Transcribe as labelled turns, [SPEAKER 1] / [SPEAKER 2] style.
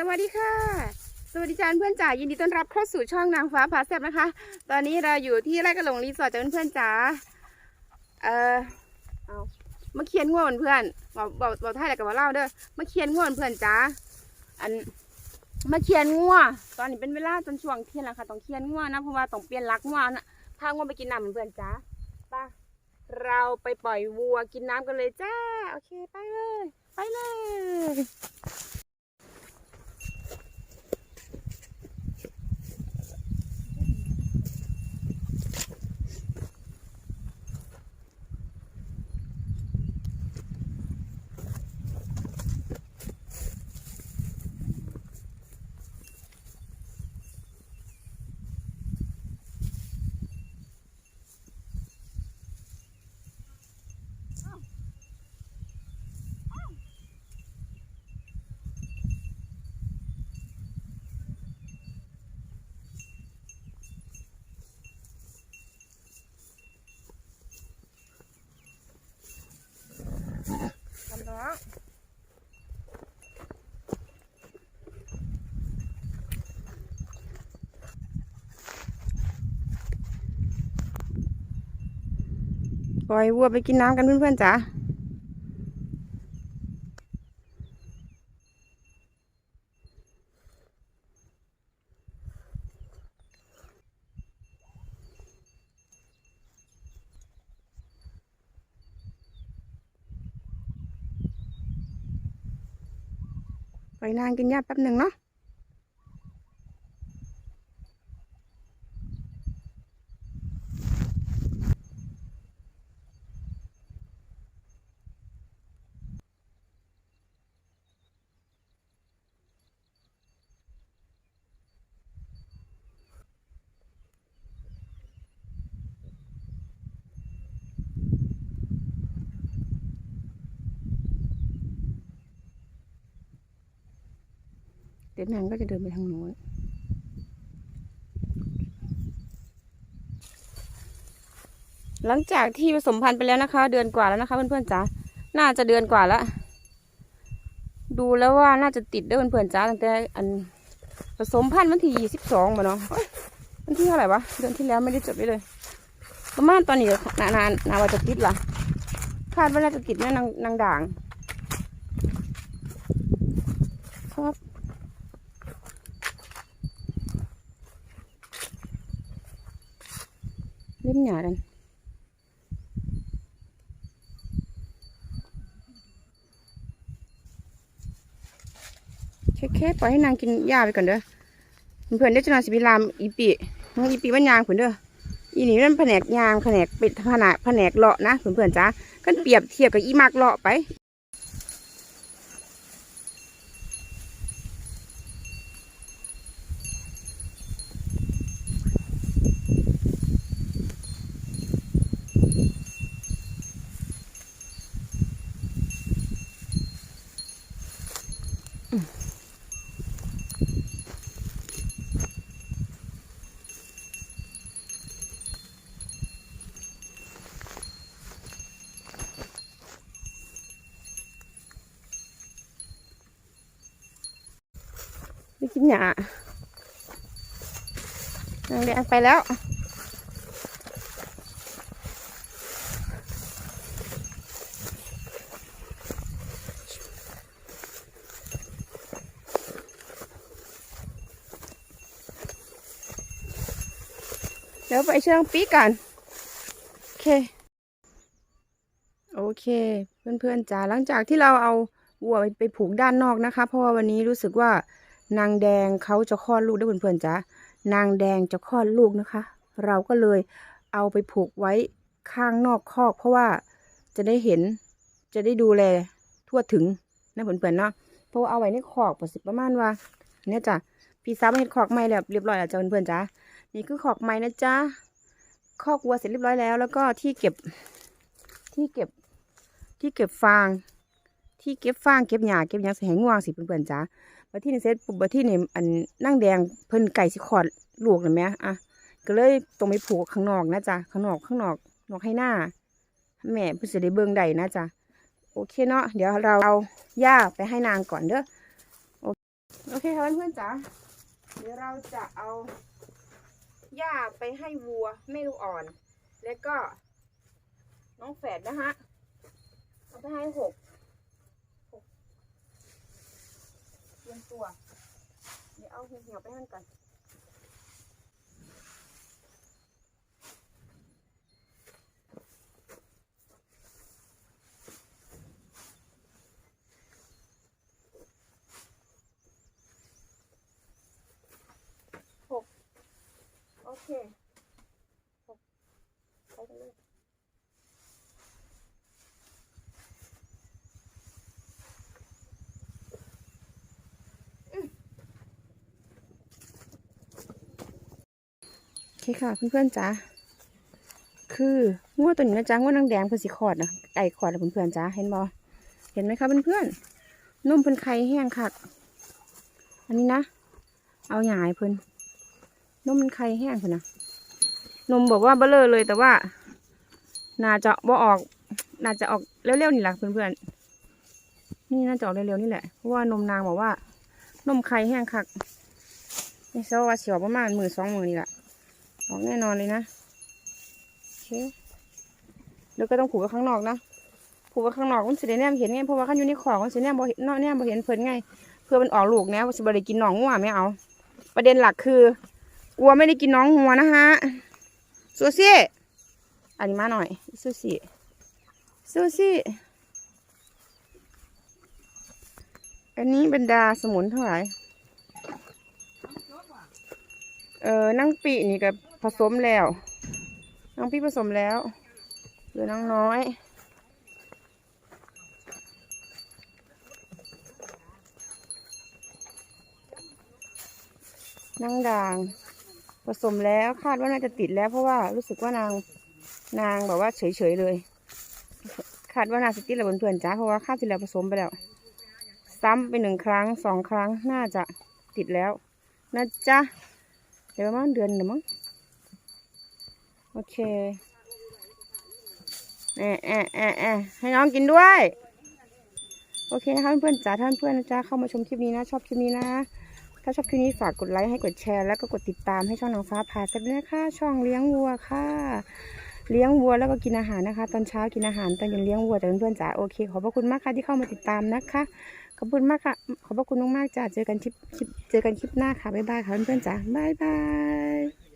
[SPEAKER 1] สวัสดีค่ะ สวัสดีจานเพื่อนจ๋ายินดีต้อนรับเข้าสู่ช่องนางฟ้าผาแซบนะคะ ตอนนี้เราอยู่ที่ไร่กระหลงรีสอร์ทจ้าเพื่อนจ๋าเออเอามาเคียนง่วนเพื่อนบอกบอกบอกไทยอะไรกับว่าเล่าเด้อมาเคียนง่วนเพื่อนจ๋าอันมาเคียนง่วตอนนี้เป็นเวลาจนช่วงเที่ยงแล้วค่ะต้องเคียนง่วนะเพราะว่าต้องเปลี่ยนรักง่วนะพาง่วไปกินน้ำเพื่อนจ๋าไปเราไปปล่อยวัวกินน้ำกันเลยจ้าโอเคไปเลย ไปเลย ปล่อยวัวไปกินน้ำกันเพื่อนๆจ๋าปล่อยนางกินหญ้าแป๊บหนึ่งเนาะ เดี๋ยวนางก็จะเดินไปทางโน้นหลังจากที่ผสมพันธุ์ไปแล้วนะคะ เดือนกว่าแล้วนะคะเพื่อนๆจ๋าน่าจะเดือนกว่าแล้วดูแล้วว่าน่าจะติดเด้เพื่อนๆจ๋าตั้งแต่อันผสมพันธุ์วันที่ยี่สิบสองมาเนาะเอ้ยวันที่เท่าไหร่วะเดือนที่แล้วไม่ได้จดไว้เลย ประมาณตอนนี้นานานนาว่าจะติดละคาดว่าน่าจะติดแม่นางนางด่างครับ เล่นหยาดันแค่ๆปล่อยให้นางกินหญ้าไปก่อนเด้อเพื่อนได้จะนอนสิบิลามอีปีน้องอีปีมันยางผุนเด้ออีนี่มันแผนกยางแผนกเป็นแผนกแผนกเลาะนะเพื่อนๆจ้ากันเปรียบเทียบกับอีมากเลาะไป กินหญ้านางแดงไปแล้วเดี๋ยวไปเชื่องปีกัน โอเค โอเค เพื่อนๆจ๋าหลังจากที่เราเอาวัวไปผูกด้านนอกนะคะ เพราะว่าวันนี้รู้สึกว่า นางแดงเขาจะคลอดลูกด้วยเพื่อนๆจ๋านางแดงจะคลอดลูกนะคะ เราก็เลยเอาไปผูกไว้ข้างนอกคอก เพราะว่าจะได้เห็นจะได้ดูแลทั่วถึงนะเพื่อนๆเนาะเพราะเอาไว้ในคอกประสิประมาณว่าเนี่ยจ้ะพี่สาวมาเห็ดคอกใหม่แล้วเรียบร้อยแล้วจ้ะเพื่อนๆจ๋านี่คือคอกใหม่นะจ๊ะคอกวัวเสร็จเรียบร้อยแล้ว แล้วก็ที่เก็บที่เก็บที่เก็บฟาง ที่เก็บฟางเก็บหญ้าเก็บหยังใส่ให้ง่วงสิเพื่อนๆจ้า บัดที่นี่เสร็จปุ๊บบัดที่นี่อันนั่งแดงเพิ่นไก่สิขอดลูกน่ะแหม่อะก็เลยต้องไปผูกข้างนอกนะจ๊ะข้างนอกข้างนอกนอกให้หน้าแม่เพิ่นสิได้เบิ่งได้นะจ๊ะโอเคเนาะเดี๋ยวเราเอาหญ้าไปให้นางก่อนเด้อโอเคค่ะเพื่อนๆจ๋าเดี๋ยวเราจะเอาหญ้าไปให้วัวแม่ลูกอ่อน แล้วก็น้องแฝดนะฮะเอาไปให้หกหก เตรียมตัว เดี๋ยวเอาเหี่ยวๆไปให้มันก่อนโอเคหกไปกันเลยอืมโอ เคค่ะเพื่อนๆจ๋าคืองัวตัวนี้นะจ๊ะงัวนางแดงเพิ่นสิขอดนะไก่ขอดนะเพื่อนๆจ๋าเห็นบ่เห็นไหมคะเพื่อนๆนุ่มเป็นไข่แห้งคักอันนี้นะเอาหยายเพิ่อนนมมันไข่แห้งคุณนนะนมบอกว่าเบลอเลยแต่ว่า น่าจะบ่ออก น่าจะออกเร็วๆนี่แหละเพื่อนๆนี่น่าจะออกเร็วๆนี่แหละเพราะว่านมนางบอกว่านมไข่แห้งคักนี่เชื่อว่าเสียวประมาณมือสองหมือนี่แหละ ออกแน่นอนเลยนะโอเคแล้วก็ต้องผูกไว้ข้างนอกนะผูกไว้ข้างนอกมันสิได้แนมเห็นไงเพราะว่าขันอยู่ในของมันสิแนมบ่เห็นแนมบ่เห็นเพิ่นไง เพื่อมันออกลูกนวสิบ่ได้กินหนองงัวไม่เอา ประเด็นหลักคือกลัวไม่ได้กินน้องหัวนะฮะซูซี่อันนี้มาหน่อยซูซี่ซูซี่อันนี้บรรดาสมุนเท่าไหร่เออนั่งปีนี่กับ ผสมแล้ว น้องพี่ผสมแล้วเหลือน้องน้อยนั่งด่างผสมแล้วคาดว่าน่าจะติดแล้วเพราะว่ารู้สึกว่านางนางแบบว่าเฉยๆเลย คาดว่านาสติดแล้วเพื่อนๆจ้าเพราะว่าคาดที่แล้วผสมไปแล้ว ซ้ำไปหนึ่งครั้งสองครั้งน่าจะติดแล้วนะจ๊ะเดี๋ยวประมาณเดือนหนึ่งมั้ง อเคแอะแอะแอะแอะให้น้องกินด้วย โอเคนะคะเพื่อนๆจ๋าท่านเพื่อนนะจ๊ะเข้ามาชมคลิปนี้นะ ชอบคลิปนี้นะ ถ้าชอบคลิปนี้ฝากกดไลค์ให้กดแชร์ แล้วก็กดติดตามให้ช่องนางฟ้าพาสักด้วยนะคะช่องเลี้ยงวัวค่ะ เลี้ยงวัวแล้วก็กินอาหารนะคะ ตอนเช้ากินอาหารตอนเย็นเลี้ยงวัวแต่เพื่อนๆจ๋าโอเคขอบพระคุณมากค่ะที่เข้ามาติดตามนะคะขอบคุณมากค่ะ ขอบพระคุณมากๆจ้าเจอกันคลิปเจอกันคลิปหน้าค่ะ บ๊ายบายค่ะเพื่อนๆจ๋าบ๊ายบาย